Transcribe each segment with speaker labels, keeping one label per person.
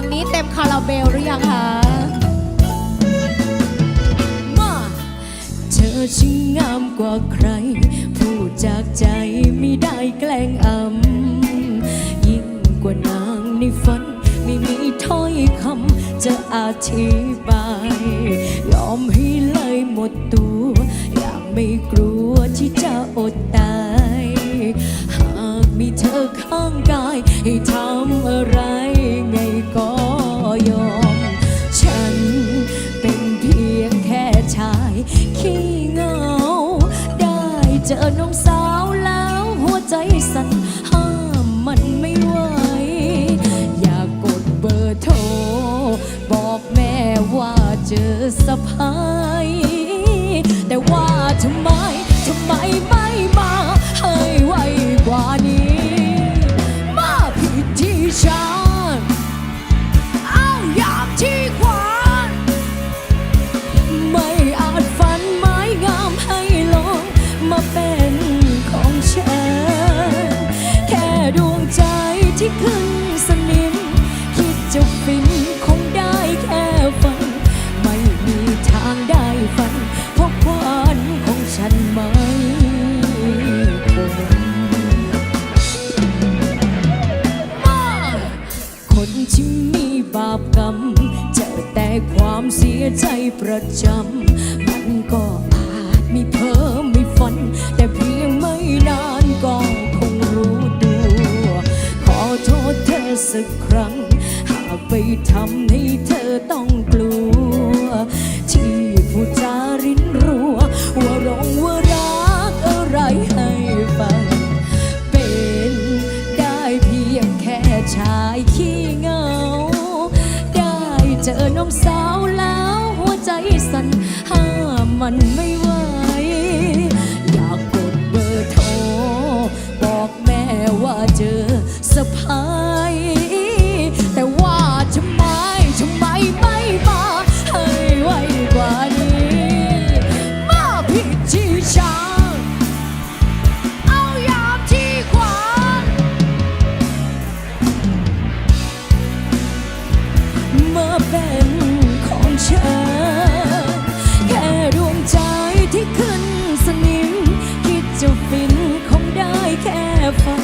Speaker 1: ังนี้เต็มคาราเบลหรือยังคะ
Speaker 2: มาเธอช่างงามกว่าใคร พูดจากใจไม่ได้แกล้งอำยิ่งกว่านางในฝัน ไม่มีถ้อยคำจะอธิบาย ยอมให้เลยหมดตัว อยากไม่กลัวที่จะอดตาย หากมีเธอข้างกายให้ทำอะไร จอน้องสาวแล้วหัวใจสั่นห้ามมันไม่ไหว อยากกดเบอร์โทร บอกแม่ว่าเจอสภาพำ เจอแต่ความเสียใจประจำ มันก็อาจไม่เพ้อไม่ฝัน แต่เพียงไม่นานก็คงรู้ตัวขอโทษเธอสักครั้ง หากไปทำให้เธอต้อง ใจสั่นห้ามมันไม่ไหว อยากกดเบอร์โทรบอกแม่ว่าเจอ beautiful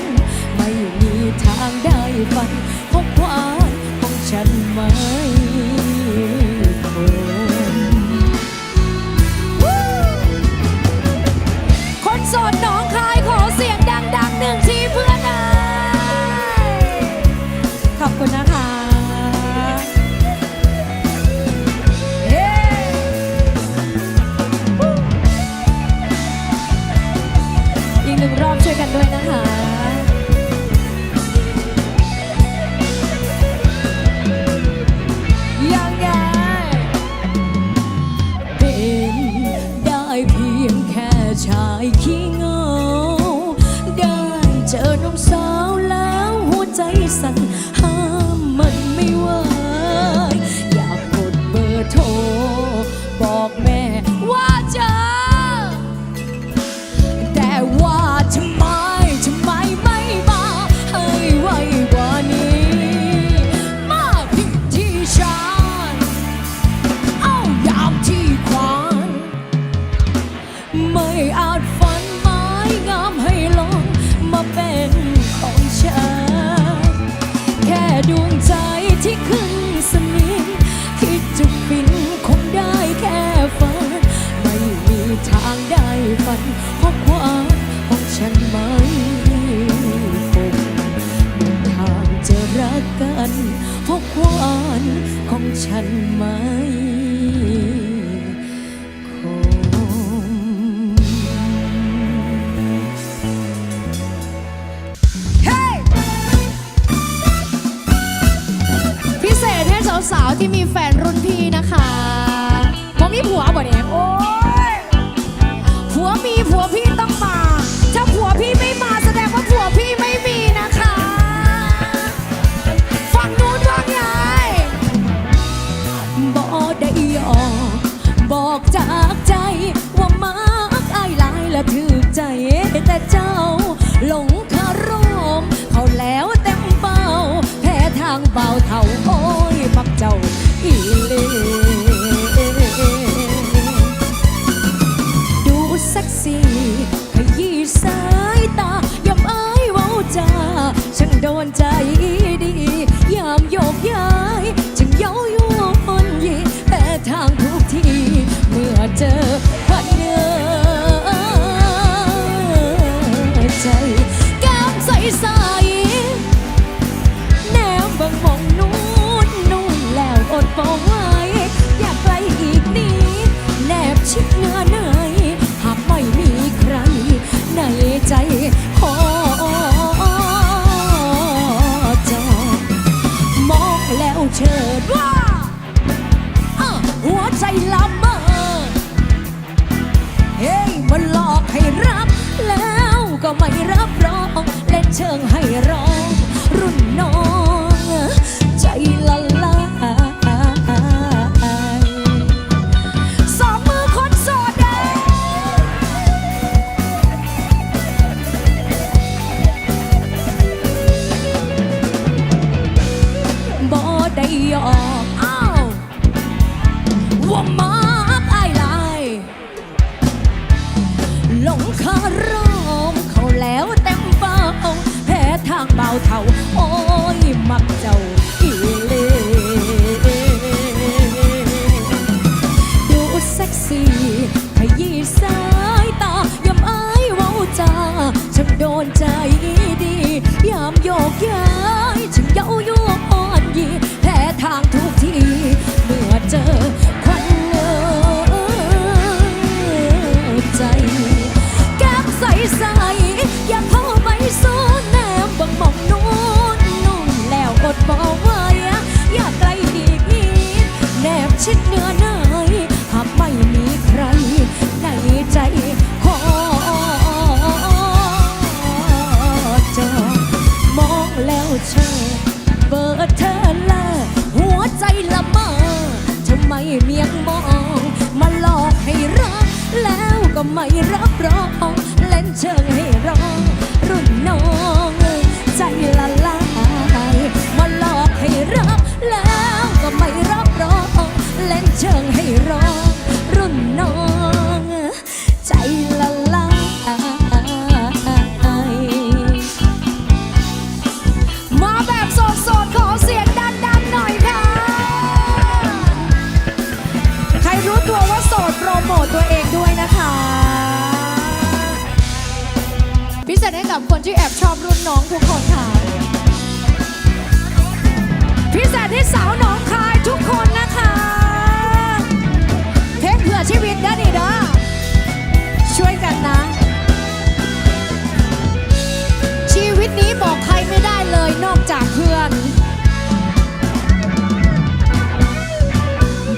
Speaker 2: ชายคิด ใจละเมอเฮ้ยมันหลอกให้รับแล้วก็ไม่รับรองเล่นเชิงให้ร้อ should know.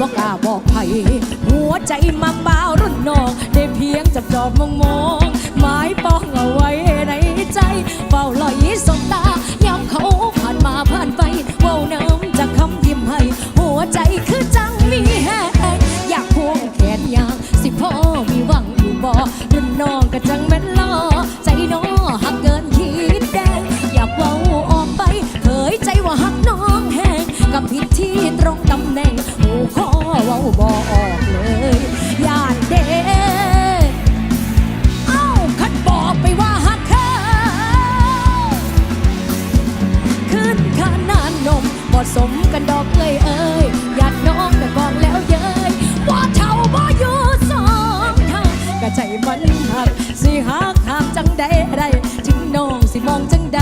Speaker 2: บอกกล้าบอกใครหัวใจมักเบา
Speaker 1: รุ่นน้องได้เพี
Speaker 2: ยงจับจอบมองมองหมายปองเอาไว้ในใจเฝ้าลอยสบตาย้ำเขาผ่านมาผ่านไปเว้าน้ำจากคำยิ้มให้ หัวใจคือจังมีแหงอยากควงแขนยางสิพ่อมีหวังอยู่บ่รุ่นน้องก็จังแม่น บอออกเลยย่านเด้เอ้าคัดบอกไปว่าหักเขาขึ้นขานานนมบ่สมกันดอกเอ้ยเอ้ยอยากน้องแต่บอกแล้วเย้ยว่าเท่าบ่อยู่สองทางกะใจมันหักสิหักหักจังใดใดถึงน้องสิมองจังใด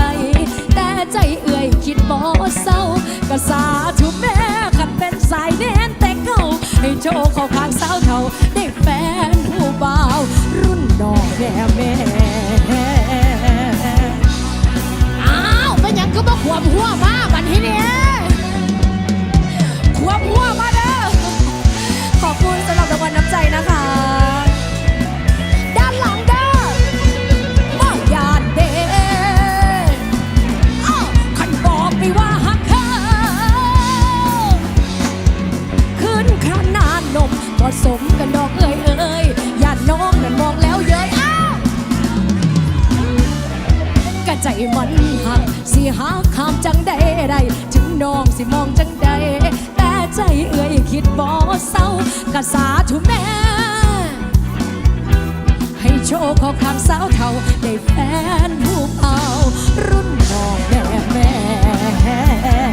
Speaker 2: แต่ใจเอื่อยคิดบ่เศร้าก็สาธุแม่ขันเป็นสายแน่นแต่เก่าให้ โชคเข้าข้างสาวเท่าได้แฟนผู้บ่าว รุ่นดอกแม่แม่
Speaker 1: อ้าวเป็นหยังก็บอกขวบหัวมาบันทีเนี้ย
Speaker 2: โชว์ของข้ามสาวเทาได้แฟนผู้เอา รุ่นน้องแม่แม่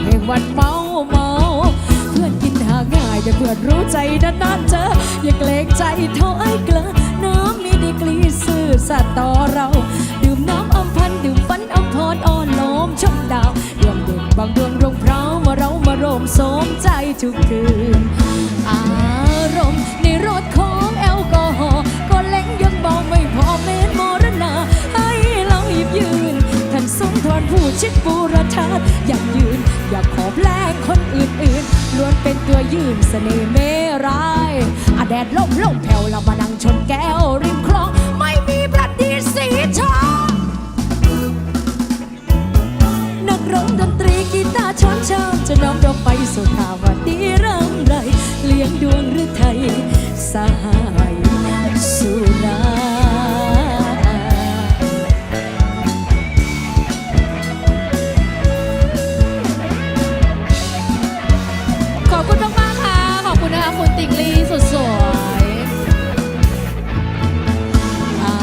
Speaker 2: า
Speaker 1: น
Speaker 2: แห่งวันเมาเมาเพื่อนกินหาง่ายแต่เพื่อนรู้ใจนานๆเจอ อย่าเกรงใจเท่าไอ้เกลือน้ำมีดีกรีซื่อสัตย์ต่อเรา ดื่มน้ำอมพันดื่มฝันอมพรอ่อนน้อมชมดาวดวงเด็กบางดวงดวงพร้าวมาเรามาโรมสมใจทุกคืนอารมณ์ในรถของแอลกอฮอล์ก็เล็งยังเบาไม่พอเมนมรณาให้เราหยิบยืนท่านสุนทรผู้ชิดบูรชาติอยากยืน นเสน่ห์เมร้ายอาแดดล่มล่มแผ่วเรามานั่งชน คุ
Speaker 1: ณติงลี่สุดสวย
Speaker 2: อา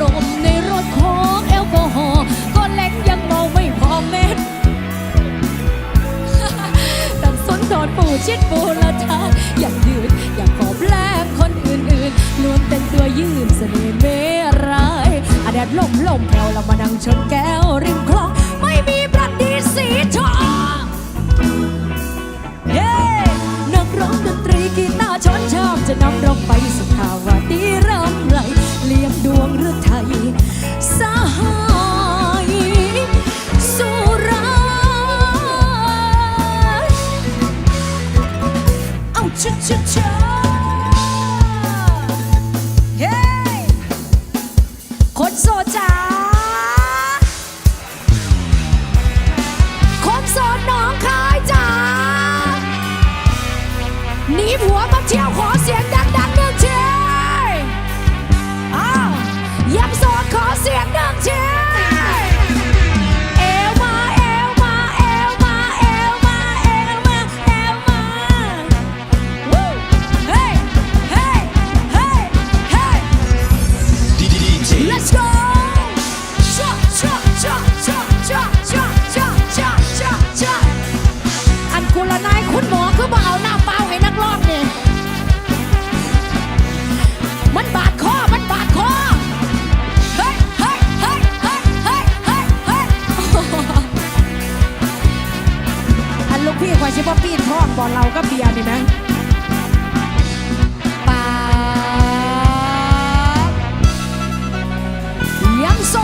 Speaker 2: รมณ์ในรถของแอลกอฮอล์ก็เล็กยังเมาไม่พอเม็ดตั้งสนทอนปูชิดบูรทานอยากยืนอยากขอบแลกคนอื่นๆล้วนเป็นตัวยืนเสน่ห์เมร้ายอาแดดล่มล่มแผ่วเรามานั่งชนแก้วริมคลองไม่มีประดีสีทอง กีตาร์ชนชอบจะนำเราไปสุขาวาดีร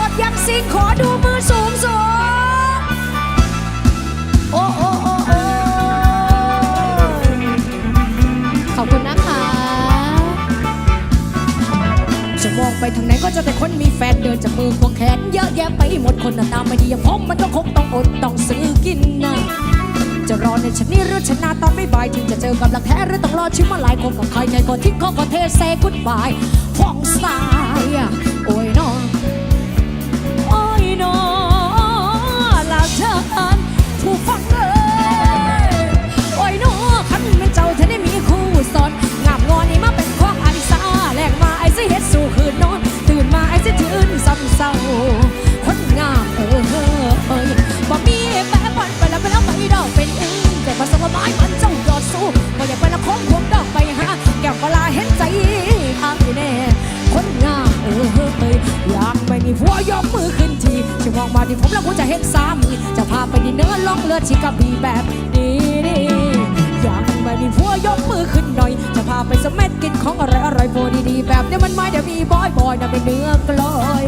Speaker 2: ดยังซิงขอดูมือสูงสูงโอ้โอ้โอ้โอ้
Speaker 1: ขอบคุณนะคะ
Speaker 2: จะมองไปทางไหนก็เจะแต่คนมีแฟนเดินจากมือควงแขนเยอะแยะไปหมดคนหน้าตาไม่ดีอย่างผมมันก็คงต้องอดต้องซื้อกินนะ จะรอในชนนี้หรือชนะตอนไม่บายที่จะเจอกับหลักแท้หรือต้องรอชิมมาหลายคนกับใครใครก็ทิ้งเขาก็เทเซกุดบายฟองสา องลาเชิญผู้ฟังเอ้ยโอ้ยน้องคันเป็นเจ้าเธอได้มีคู่สอนงามงอนี่มาเป็นของอันซาแหลกมาไอ้สิเฮ็ดสู่คืนนอน ตื่นมาไอ้สิทืนซ้ำเศร้าคนงามเออเฮ้ยบ่มีแปะปอนไปแล้วไปแล้วไปดอกเป็นอึ้งแต่ภาษาไม้มันเจ้ายอดสู้บ่อยากไปละคงควงดอกไปหาแก้วกลาเห็นใจอ้างแน่คนงามเออเฮ้ยอยากไม่มีผัวยกมือขึ้นทีจะมองมาที่ผมแล้วผมจะเห็นสา อล่องเลือดที่กาบีแบบนี้นี่อยากไม่มีผัวยกมือขึ้นหน่อย จะพาไปสมเม็ดกินของอร่อยอร่อยโบดีๆแบบนี้มันไม่เดี๋ยวมีบอยบอยนะเป็นเนื้อกลอย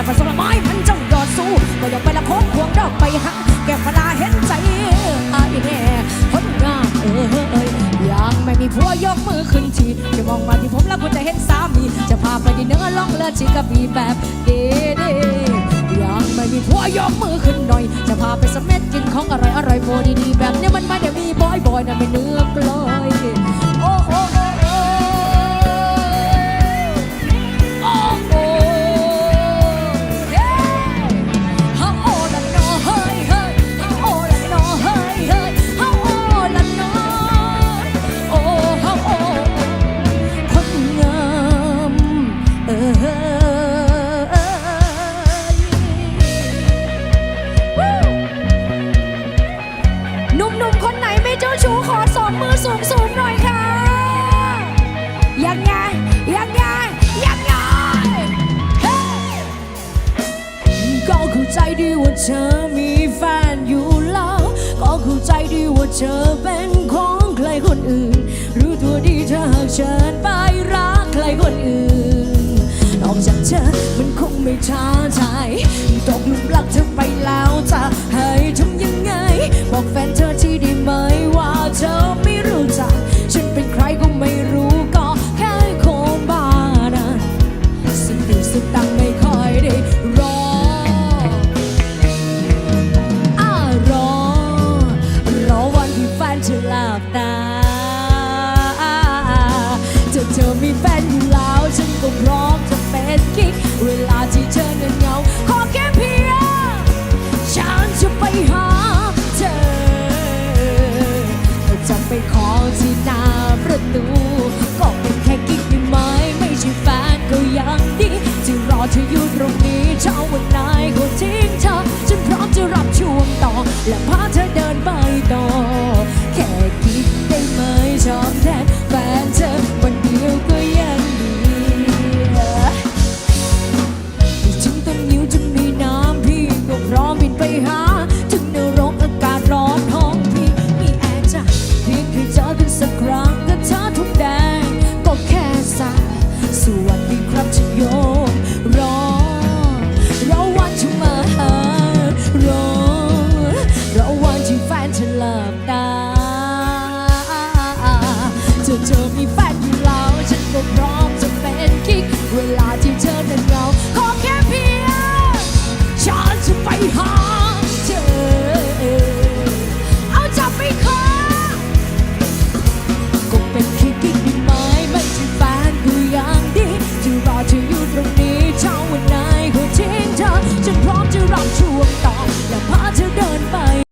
Speaker 2: อึ้งจากผสมไม้มันจ้องยอดสู้ก็อยากไปละโค้งควงดอกไปหาแก้วเวลาเห็นใจอายแน่คนงามเอ้ยยังไม่มีผัวยกมือขึ้นทีจะมองมาที่ผมแล้วคุณ
Speaker 1: ล่องเลือดชิกับพี่แบบเด้เดยังไม่มีผัวยกมือขึ้นหน่อย จะพาไปสมเม็ดกินของอร่อยอร่อยโมดีๆแบบเนี้ยมันไม่ได้มีบอยบอยนะไม่เนื้อกลอยโอ้โอ้โอ้โอ้ มัน crop to your